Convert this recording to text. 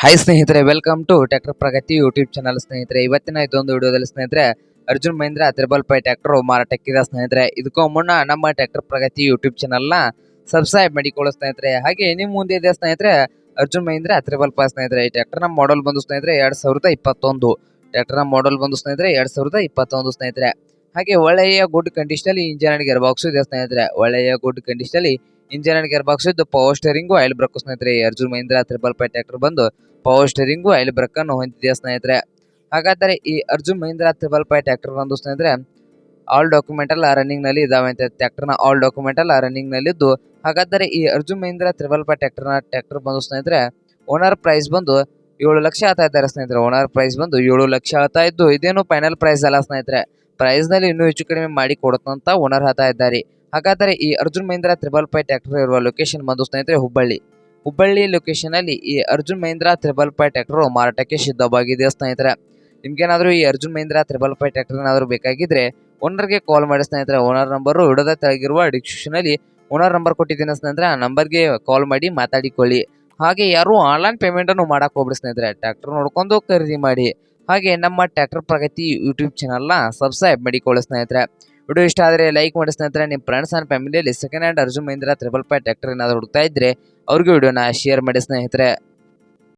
Hi ಸ್ನೇಹಿತರೆ welcome to tractor Pragati YouTube channel ಸ್ನೇಹಿತರೆ. ಇವತ್ತಿನ ಇದೊಂದು ವಿಡಿಯೋದಲ್ಲಿ ಸ್ನೇಹಿತರೆ, Arjun Mahindra triple five tractor ಮಾರಾಟಕ್ಕಿದೆ ಸ್ನೇಹಿತರೆ. ಇದಕ್ಕೂ ಮುನ್ನ ನಮ್ಮ ಟ್ರ್ಯಾಕ್ಟರ್ ಪ್ರಗತಿ ಯೂಟ್ಯೂಬ್ ಚಾನಲ್ನ ಸಬ್ಸ್ಕ್ರೈಬ್ ಮಾಡಿಕೊಳ್ಳೋ ಸ್ನೇಹಿತರೆ. ಹಾಗೆ ನಿಮ್ಮ ಮುಂದೆ ಇದೆ ಸ್ನೇಹಿತರೆ, ಅರ್ಜುನ್ ಮಹೇಂದ್ರ ತ್ರಿಬಲ್ ಫೈ ಸ್ನೇಹಿತರೆ. ಈ ಟ್ರ್ಯಾಕ್ಟರ್ನ ಮಾಡಲ್ ಬಂದು ಸ್ನೇಹಿತರೆ, ಎರಡು ಸಾವಿರದ ಇಪ್ಪತ್ತೊಂದು. ಟ್ರ್ಯಾಕ್ಟರ್ನ ಮಾಡಲ್ ಬಂದು ಸ್ನೇಹಿತರೆ, ಎರಡು ಸಾವಿರದ ಇಪ್ಪತ್ತೊಂದು ಸ್ನೇಹಿತರೆ. ಹಾಗೆ ಒಳ್ಳೆಯ ಗುಡ್ ಕಂಡೀಷನಲ್ಲಿ ಇಂಜಿನ್ ಅಂಡ್ ಗೇರ್ ಬಾಕ್ಸ್ ಇದೆ ಸ್ನೇಹಿತರೆ. ಒಳ್ಳೆಯ ಗುಡ್ ಕಂಡೀಷನಲ್ಲಿ ಇಂಜಿನ್ ಅಂಡ್ ಗೇರ್ ಬಾಕ್ಸ್ ಇದ್ದು ಪವರ್ ಸ್ಟೇರಿಂಗು ಆಯಿಲ್ ಬ್ರೇಕ್ ಸ್ನೇಹಿತರೆ. Arjun Mahindra triple five tractor ಬಂದು ಪವರ್ ಸ್ಟೇರಿಂಗು ಆಯಿಲ್ ಬ್ರೇಕ್ ಅನ್ನು ಹೊಂದಿದೆ ಸ್ನೇಹಿತರೆ. ಹಾಗಾದರೆ ಈ Arjun Mahindra triple five tractor ಬಂದು ಸ್ನೇಹಿತರೆ ಆಲ್ ಡಾಕ್ಯುಮೆಂಟ್ ಎಲ್ಲ ರನ್ನಿಂಗ್ನಲ್ಲಿ ಇದಾವೆ ಅಂತ ಟ್ರ್ಯಾಕ್ಟರ್ನ ಆಲ್ ಡಾಕ್ಯುಮೆಂಟ್ ಎಲ್ಲ ರನ್ನಿಂಗ್ನಲ್ಲಿ ಇದ್ದು, ಹಾಗಾದರೆ ಈ ಅರ್ಜುನ್ ಮಹೀಂದ್ರ ತ್ರಿಬಲ್ ಫೈ ಟ್ರ್ಯಾಕ್ಟರ್ನ ಟ್ರ್ಯಾಕ್ಟರ್ ಬಂದು ಸ್ನೇಹಿತರೆ ಓನರ್ ಪ್ರೈಸ್ ಬಂದು ಏಳು ಲಕ್ಷ ಆತ ಇದ್ದಾರೆ ಸ್ನೇಹಿತರೆ. ಓನರ್ ಪ್ರೈಸ್ ಬಂದು ಏಳು ಲಕ್ಷ ಆತ ಇದ್ದು, ಇದೇನು ಫೈನಲ್ ಪ್ರೈಸ್ ಅಲ್ಲ ಸ್ನೇಹಿತರೆ. ಪ್ರೈಸ್ನಲ್ಲಿ ಇನ್ನೂ ಹೆಚ್ಚು ಕಡಿಮೆ ಮಾಡಿ ಕೊಡುತ್ತಂತ ಓನರ್ ಹೇಳ್ತಾ ಇದ್ದಾರೆ. ಹಾಗಾದರೆ ಈ Arjun Mahindra triple five tractor ಇರುವ ಲೊಕೇಶನ್ ಬಂದು ಸ್ನೇಹಿತರೆ ಹುಬ್ಬಳ್ಳಿ. ಹುಬ್ಬಳ್ಳಿ ಲೊಕೇಶನ್ ಅಲ್ಲಿ ಈ Arjun Mahindra triple five tractor ಮಾರಾಟಕ್ಕೆ ಸಿದ್ಧವಾಗಿದೆ ಸ್ನೇಹಿತರೆ. ನಿಮ್ಗೇನಾದ್ರೂ ಈ Arjun Mahindra triple five tractor ಏನಾದರೂ ಬೇಕಾಗಿದ್ರೆ ಓನರ್ಗೆ ಕಾಲ್ ಮಾಡಿ ಸ್ನೇಹಿತರೆ. ಓನರ್ ನಂಬರು ಹಿಡದ ತೆಳಗಿರುವ ಡಿಸ್ಕ್ರಿಪ್ಷನ್ ಅಲ್ಲಿ ಓನರ್ ನಂಬರ್ ಕೊಟ್ಟಿದ್ದೀನಿ ಸ್ನೇಹಿತರೆ. ಆ ನಂಬರ್ಗೆ ಕಾಲ್ ಮಾಡಿ ಮಾತಾಡಿಕೊಳ್ಳಿ. ಹಾಗೆ ಯಾರು ಆನ್ಲೈನ್ ಪೇಮೆಂಟ್ ಅನ್ನು ಮಾಡಕ್ ಹೋಗ್ಬಿಡಿ ಸ್ನೇಹಿತರೆ. ಟ್ರ್ಯಾಕ್ಟರ್ ನೋಡ್ಕೊಂಡು ಖರೀದಿ ಮಾಡಿ. ಹಾಗೆ ನಮ್ಮ ಟ್ರ್ಯಾಕ್ಟರ್ ಪ್ರಗತಿ ಯೂಟ್ಯೂಬ್ ಚಾನಲ್ನ ಸಬ್ಸ್ಕ್ರೈಬ್ ಮಾಡಿಕೊಳ್ಳಿ ಸ್ನೇಹಿತರೆ. ವಿಡಿಯೋ ಇಷ್ಟ ಆದರೆ ಲೈಕ್ ಮಾಡಿ ಸ್ನೇಹಿತರೆ. ನಿಮ್ಮ ಫ್ರೆಂಡ್ಸ್ ಆ್ಯಂಡ್ ಫ್ಯಾಮಿಲಿಯಲ್ಲಿ second hand Arjun Mahindra triple five tractor ಏನಾದರೂ ಹುಡುಕ್ತಾ ಇದ್ದರೆ ಅವ್ರಿಗೂ ವಿಡಿಯೋನ ಶೇರ್ ಮಾಡಿ ಸ್ನೇಹಿತರೆ.